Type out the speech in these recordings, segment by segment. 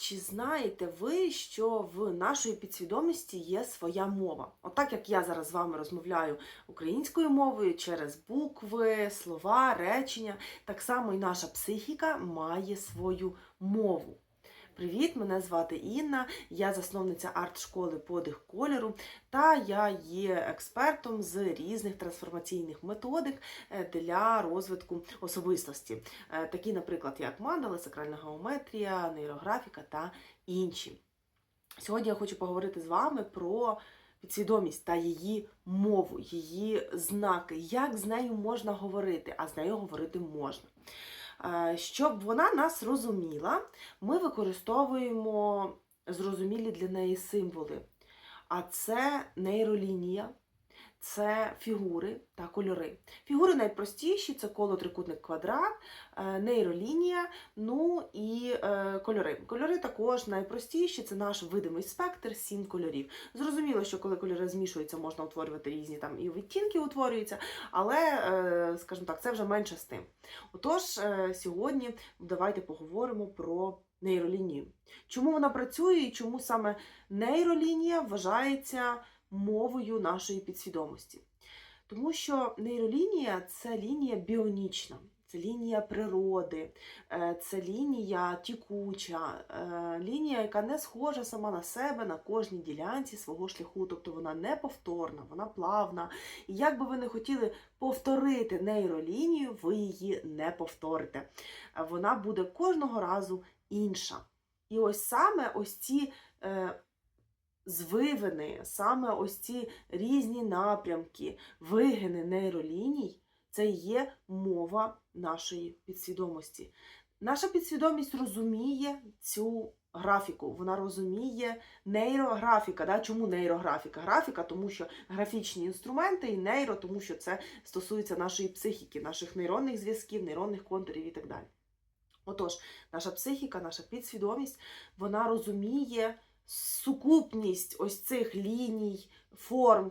Чи знаєте ви, що в нашої підсвідомості є своя мова? Отак як я зараз з вами розмовляю українською мовою через букви, слова, речення, так само і наша психіка має свою мову. Привіт, мене звати Інна, я засновниця арт-школи подих кольору, та я є експертом з різних трансформаційних методик е, для розвитку особистості, Е, такі, наприклад, як мандала, сакральна геометрія, нейрографіка та інші. Сьогодні я хочу поговорити з вами про підсвідомість та її мову, її знаки, як з нею можна говорити, а з нею говорити можна. Щоб вона нас розуміла, ми використовуємо зрозумілі для неї символи. А це нейролінія, це фігури та кольори. Фігури найпростіші це коло, трикутник, квадрат, е, нейролінія, ну і е, кольори. Кольори також найпростіші, це наш видимий спектр, сім кольорів. Зрозуміло, що коли кольори змішуються, можна утворювати різні там і відтінки утворюються, але, е, скажімо так, це вже менше з тим. Отож, сьогодні давайте поговоримо про нейролінію. Чому вона працює і чому саме нейролінія вважається мовою нашої підсвідомості? Тому що нейролінія це лінія біонічна, це лінія природи, е, це лінія тікуча, е, лінія, яка не схожа сама на себе на кожній ділянці свого шляху. Тобто вона не повторна, вона плавна. І як би ви не хотіли повторити нейролінію, ви її не повторите. Вона буде кожного разу інша. І ось саме ось ці е, звивини, саме ось ці різні напрямки, вигини нейроліній, це є мова нашої підсвідомості. Наша підсвідомість розуміє цю графіку, вона розуміє нейрографіка. Да? Чому нейрографіка? Графіка, тому що графічні інструменти, і нейро, тому що це стосується нашої психіки, наших нейронних зв'язків, нейронних контурів і так далі. Отож, наша психіка, наша підсвідомість, вона розуміє сукупність ось цих ліній, форм,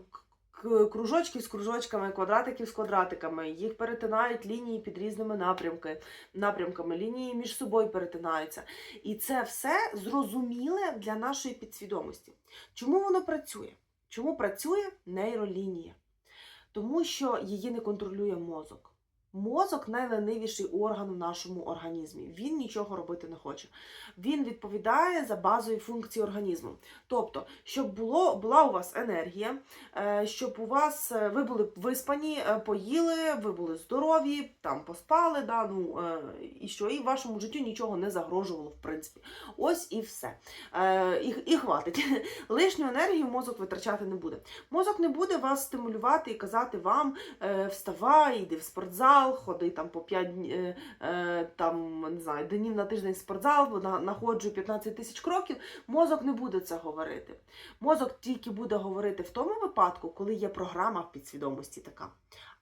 кружочків з кружочками, квадратиків з квадратиками. Їх перетинають лінії під різними напрямки, напрямками, лінії між собою перетинаються. І це все зрозуміле для нашої підсвідомості. Чому воно працює? Чому працює нейролінія? Тому що її не контролює мозок. Мозок найленивіший орган в нашому організмі. Він нічого робити не хоче. Він відповідає за базові функції організму. Тобто, щоб було, була у вас енергія, е, щоб у вас е, ви були виспані, е, поїли, ви були здорові, там поспали, да, ну, і що, і вашому життю нічого не загрожувало, в принципі. Ось і все. І, і хватить. Лишню енергію мозок витрачати не буде. Мозок не буде вас стимулювати і казати вам вставай, йди в спортзал, ходи там по 5 е, е, там, не знаю, днів на тиждень в спортзал, находжу 15 тисяч кроків. Мозок не буде це говорити. Мозок тільки буде говорити в тому випадку, коли є програма в підсвідомості така.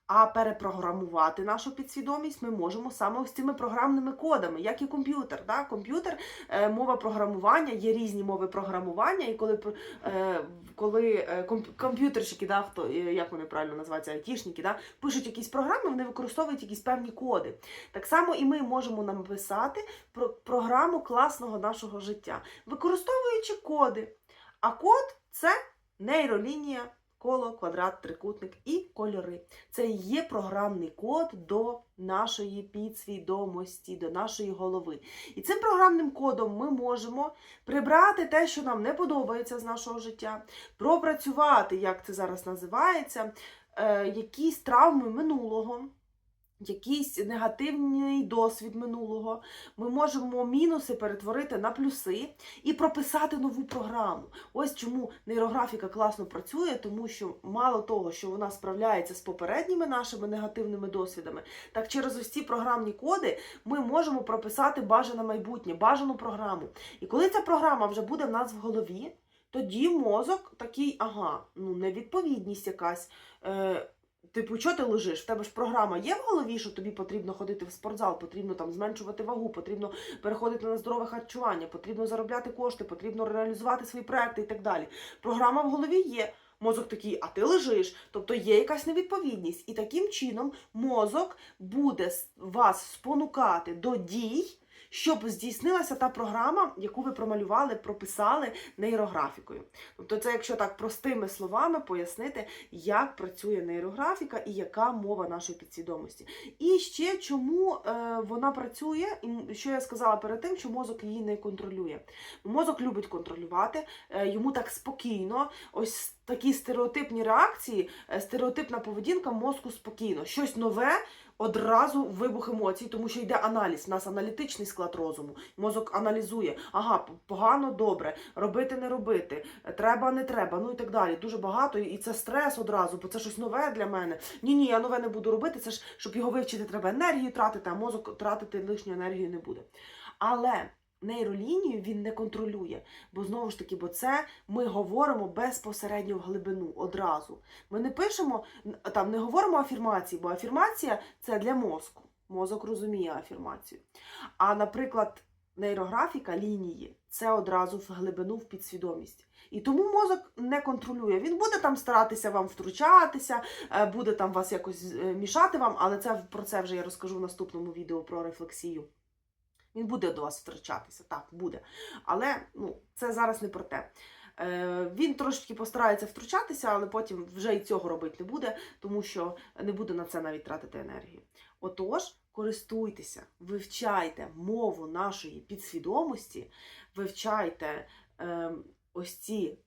А перепрограмувати нашу підсвідомість ми можемо саме ось цими програмними кодами, як і комп'ютер. Да? Комп'ютер, е, мова програмування, є різні мови програмування, і коли, е, коли е, комп'ютерщики, да, хто, як вони правильно називаються, айтішники, да, пишуть якісь програми, вони використовують якісь певні коди. Так само і ми можемо написати про програму класного нашого життя, використовуючи коди. А код це нейролінія, коло, квадрат, трикутник і кольори. Це є програмний код до нашої підсвідомості, до нашої голови. І цим програмним кодом ми можемо прибрати те, що нам не подобається з нашого життя, пропрацювати, як це зараз називається, е, якісь травми минулого. Якийсь негативний досвід минулого, ми можемо мінуси перетворити на плюси і прописати нову програму. Ось чому нейрографіка класно працює, тому що мало того, що вона справляється з попередніми нашими негативними досвідами, так через ось ці програмні коди ми можемо прописати бажане майбутнє, бажану програму. І коли ця програма вже буде в нас в голові, тоді мозок такий, ага, ну невідповідність якась. Е, Типу, що ти лежиш? В тебе ж програма є в голові, що тобі потрібно ходити в спортзал, потрібно там зменшувати вагу, потрібно переходити на здорове харчування, потрібно заробляти кошти, потрібно реалізувати свої проекти і так далі. Програма в голові є. Мозок такий, а ти лежиш. Тобто є якась невідповідність. І таким чином мозок буде вас спонукати до дій, щоб здійснилася та програма, яку ви промалювали, прописали нейрографікою. Тобто, це якщо так простими словами пояснити, як працює нейрографіка і яка мова нашої підсвідомості. І ще чому е, вона працює, і що я сказала перед тим, що мозок її не контролює. Мозок любить контролювати, е, йому так спокійно. Ось такі стереотипні реакції, е, стереотипна поведінка мозку спокійно. Щось нове. Одразу вибух емоцій, тому що йде аналіз. У нас аналітичний склад розуму. Мозок аналізує, ага, погано, добре, робити, не робити, треба, не треба, ну і так далі. Дуже багато, і це стрес одразу, бо це щось нове для мене. Ні, ні, я нове не буду робити. Це ж щоб його вивчити, треба енергію тратити, а мозок тратити лишню енергію не буде. Але нейролінію він не контролює, бо знову ж таки, бо це ми говоримо безпосередньо в глибину одразу. Ми не пишемо там, не говоримо афірмації, бо афірмація це для мозку. Мозок розуміє афірмацію. А, наприклад, нейрографіка лінії це одразу в глибину в підсвідомість. І тому мозок не контролює. Він буде там старатися вам втручатися, е, буде там вас якось е, мішати вам, але це про це вже я розкажу в наступному відео про рефлексію. Він буде до вас втручатися, так, буде. Але ну, це зараз не про те. Е, Він трошки постарається втручатися, але потім вже і цього робити не буде, тому що не буде на це навіть тратити енергію. Отож, користуйтеся, вивчайте мову нашої підсвідомості, вивчайте е, ось ці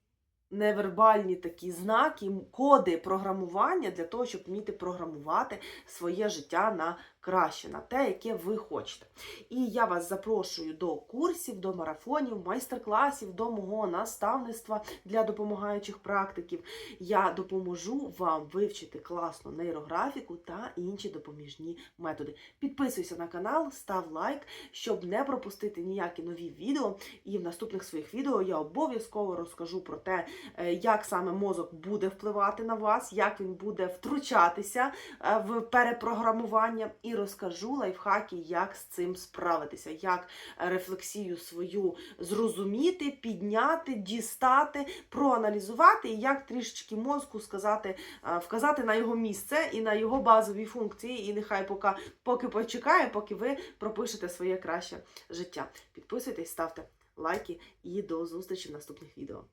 невербальні такі знаки, коди програмування для того, щоб вміти програмувати своє життя на краще, на те, яке ви хочете. І я вас запрошую до курсів, до марафонів, майстер-класів, до мого наставництва для допомагаючих практиків. Я допоможу вам вивчити класну нейрографіку та інші допоміжні методи. Підписуйся на канал, став лайк, щоб не пропустити ніякі нові відео. І в наступних своїх відео я обов'язково розкажу про те, е, як саме мозок буде впливати на вас, як він буде втручатися е, в перепрограмування, і розкажу лайфхаки, як з цим справитися, як рефлексію свою зрозуміти, підняти, дістати, проаналізувати, і як трішечки мозку сказати, е, вказати на його місце і на його базові функції. І нехай поки, поки почекає, поки ви пропишете своє краще життя. Підписуйтесь, ставте лайки і до зустрічі в наступних відео.